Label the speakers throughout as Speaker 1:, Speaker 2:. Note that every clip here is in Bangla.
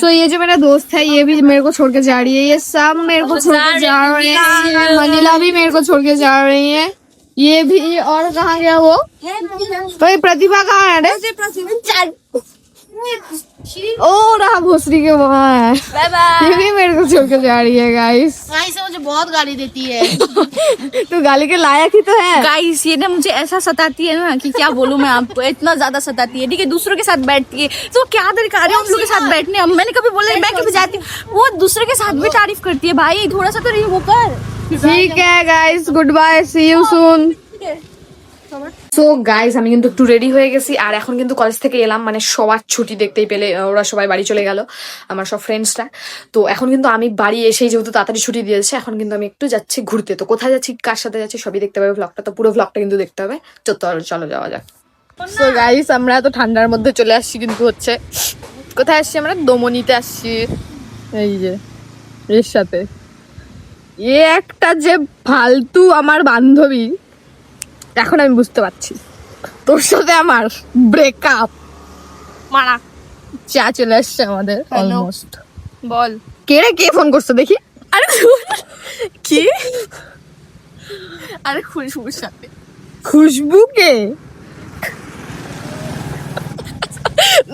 Speaker 1: सो ये जो मेरा दोस्त है ये भी मेरे को छोड़ के जा रही है। ये सब मेरे को छोड़ के जा रहे हैं। मनीला भी मेरे को छोड़ के जा रही है। ये भी और कहाँ गया वो? भाई प्रतिभा कहाँ है ओ रहा भोसरी के वहाँ है।
Speaker 2: बाय बाय
Speaker 1: ये भी मेरे को छोड़ के जा रही है गाइस
Speaker 2: गाइस मुझे बहुत गाली देती है।
Speaker 1: तो गाली के लायक ही तो है।
Speaker 3: गाइस ये ना मुझे ऐसा सताती है ना कि क्या बोलूँ मैं आपको? इतना ज़्यादा सताती है ठीक है? दूसरों के साथ बैठती है। तो क्या दरकार है हम लोग के साथ बैठने? हम मैंने कभी बोला मैं कभी जाती हूँ। वो दूसरे के साथ भी तारीफ़ करती है। भाई थोड़ा सा तो वो कर।
Speaker 1: ठीक है guys good bye see you soon so guys আমি কিন্তু একটু রেডি হয়ে গেছি। আর এখন কিন্তু কলেজ থেকে এলাম মানে সবার ছুটি দেখতেই পেলে ওরা সবাই বাড়ি চলে গেল, আমার সব ফ্রেন্ডসরা তো এখন কিন্তু আমি বাড়ি এসেই যেহেতু তাড়াতাড়ি ছুটি দিয়েছে, এখন কিন্তু আমি একটু যাচ্ছি ঘুরতে। তো কোথায় যাচ্ছি, কার সাথে যাচ্ছি, সবই দেখতে পাবে ব্লগটা তো পুরো ব্লগটা কিন্তু দেখতে হবে। চলো চলো যাওয়া যাক। সো গাইস আমরা তো ঠান্ডার মধ্যে চলে আসছি কিন্তু হচ্ছে, কোথায় আসছি আমরা? দমনিতে আসছি। এই যে, এর সাথে। এ একটা যে ফালতু আমার বান্ধবী। এখন আমি বুঝতে পারছি। তোর সাথে আমার ব্রেকআপ
Speaker 3: মারা।
Speaker 1: চা চলে আসছে আমাদের অলমোস্ট
Speaker 3: বল।
Speaker 1: কে রে কে ফোন করছে দেখি?
Speaker 3: আরে কি? আরে খুশবুর সাথে।
Speaker 1: খুশবু কে?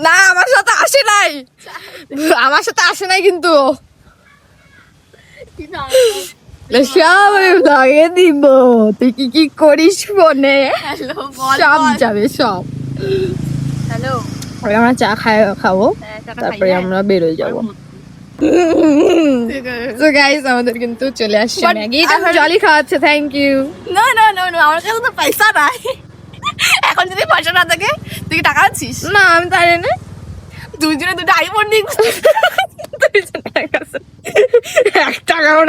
Speaker 1: না আমার সাথে আসে নাই। আমার সাথে আসে নাই কিন্তু সব আমি ভ্লগে দিব। তুই কি কি করিস ফোনে?
Speaker 3: হ্যালো
Speaker 1: সব যাবে সব।
Speaker 3: হ্যালো।
Speaker 1: আমরা চা খাই খাব। তারপরে আমরা বেরোয় যাব। তো গাইস আমাদের কিন্তু চলে আসছে ম্যাগি।
Speaker 3: আমার-
Speaker 1: জলি খাওয়াচ্ছে থ্যাংক ইউ
Speaker 3: না না না না আমার কাছে তো পয়সা নাই। এখন যদি পয়সা না থাকে তুই টাকা আছিস
Speaker 1: না আমি তাই না
Speaker 3: দুজনে দুটো আইফোন নিয়ে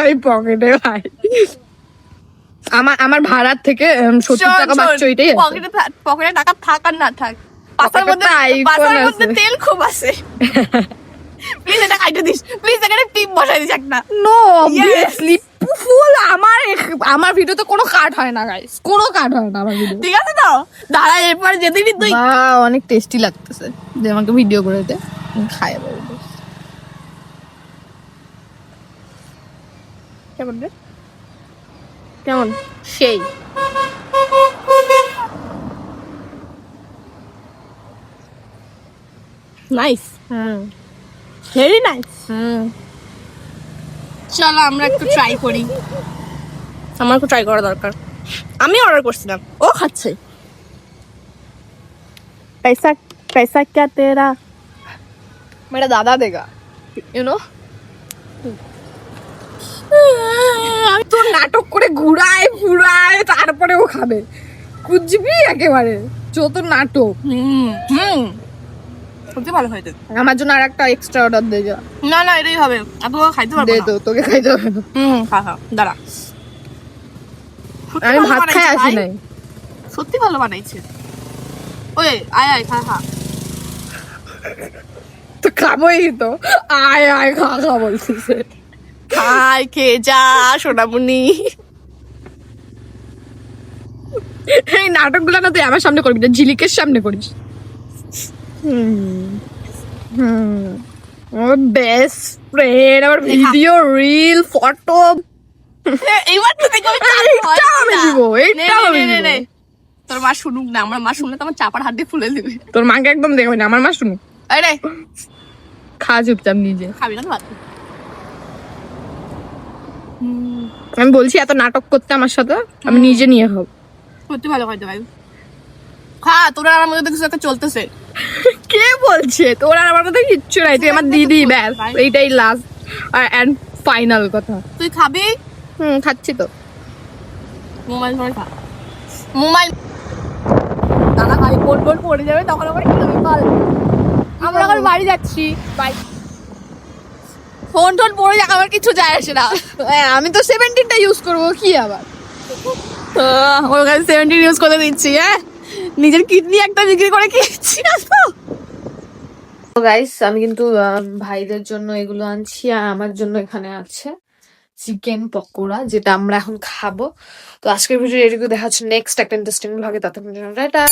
Speaker 1: নাই পকেটে ভাই। আমার আমার ভাড়ার থেকে সত্তর টাকা বাচ্চা ওইটাই
Speaker 3: পকেটে পকেটে টাকা থাক আর না থাক। পাশার মধ্যে পাশার মধ্যে তেল খুব আছে। প্লিজ এটা কাটে দিস। প্লিজ এখানে টিপ বসাই দিস একটা।
Speaker 1: নো অবভিয়াসলি ফুল আমার আমার ভিডিওতে কোনো কাট হয় না গাইস কোনো কাট হয় না আমার ভিডিও
Speaker 3: ঠিক আছে তো? দাঁড়া এরপর যেদিনই তুই
Speaker 1: অনেক টেস্টি লাগতেছে। যে আমাকে ভিডিও করে দে খাই বলব।
Speaker 3: কেমন রে?
Speaker 1: কেমন?
Speaker 3: সেই। নাইস
Speaker 1: হুম।
Speaker 3: Very nice
Speaker 1: hmm.
Speaker 3: চলো আমরা একটু ট্রাই করি। আমার একটু ট্রাই করা দরকার। আমি অর্ডার করছিলাম। ও খাচ্ছে। পয়সা পয়সা কে তেরা?
Speaker 1: মেরা দাদা দেগা। ইউ নো আমি তোর নাটক করে ঘুরায় ঘুরায় তারপরে ও খাবে। কুচবি একেবারে। যত নাটক।
Speaker 3: হুম হুম। সত্যি ভালো হয়েছে
Speaker 1: আমার জন্য আর একটা এক্সট্রা অর্ডার দে যা।
Speaker 3: না না এটাই হবে। এত খাইতে পারব
Speaker 1: দে তো তোকে খাইতে হবে
Speaker 3: হুম খা খা দাঁড়া।
Speaker 1: আমি ভাত খাই আসি নাই।
Speaker 3: সত্যি ভালো বানাইছে। ওই আয় আয় খা খা।
Speaker 1: তো খাবোই তো। আয় আয় খা খা বলছিস
Speaker 3: খাই খেয়ে যা সোনামুনি।
Speaker 1: এই নাটকগুলো না তুই আমার সামনে করবি না ঝিলিকের সামনে করিস। হুম হুম। আমার বেস্ট ফ্রেন্ড আমার ভিডিও রিল ফটো
Speaker 3: এইবার তো দেখো
Speaker 1: এইটাও আমি দিব, এইটাও আমি দিব।
Speaker 3: তোর মা শুনুক না আমার মা শুনলে তো আমার চাপার হাত দিয়ে ফুলে দিবে।
Speaker 1: তোর মাকে একদম দেখবে না আমার মা শুনি
Speaker 3: আরে
Speaker 1: খা চুপচাপ নিজে।
Speaker 3: খাবি না ভাত।
Speaker 1: আমি বলছি এত নাটক করতে আমার সাথে আমি নিজে নিয়ে খাব
Speaker 3: সত্যি ভালো খাইতে ভাই খা তোরা আমার মধ্যে কিছু একটা চলতেছে।
Speaker 1: কে বলছে? তোর আর আমার কথা কিচ্ছু নাই তুই আমার দিদি ব্যাস এইটাই লাস্ট আর অ্যান্ড ফাইনাল কথা।
Speaker 3: তুই খাবি?
Speaker 1: হুম খাচ্ছি তো।
Speaker 3: মোবাইল ধরে খা। মোবাইল দাদা ভাই বোন বোন পড়ে যাবে তখন আবার কি হবে বল? আমরা আবার বাড়ি যাচ্ছি। বাই ফোন টোন পড়ে যাক আমার কিছু যায় আসে না।
Speaker 1: হ্যাঁ, আমি তো সেভেন্টিনটা ইউজ করব কি আবার?
Speaker 3: ওর কাছে সেভেন্টিন ইউজ করে দিচ্ছি হ্যাঁ? নিজের কিডনি একটা বিক্রি করে খেয়েছি না তো
Speaker 1: গাইস আমি কিন্তু ভাইদের জন্য এগুলো আনছি আর আমার জন্য এখানে আছে চিকেন পকোড়া যেটা আমরা এখন খাব। তো আজকের ভিডিও এটুকু দেখা হচ্ছে নেক্সট একটা ইন্টারেস্টিং ভাগে তাতে টাটা।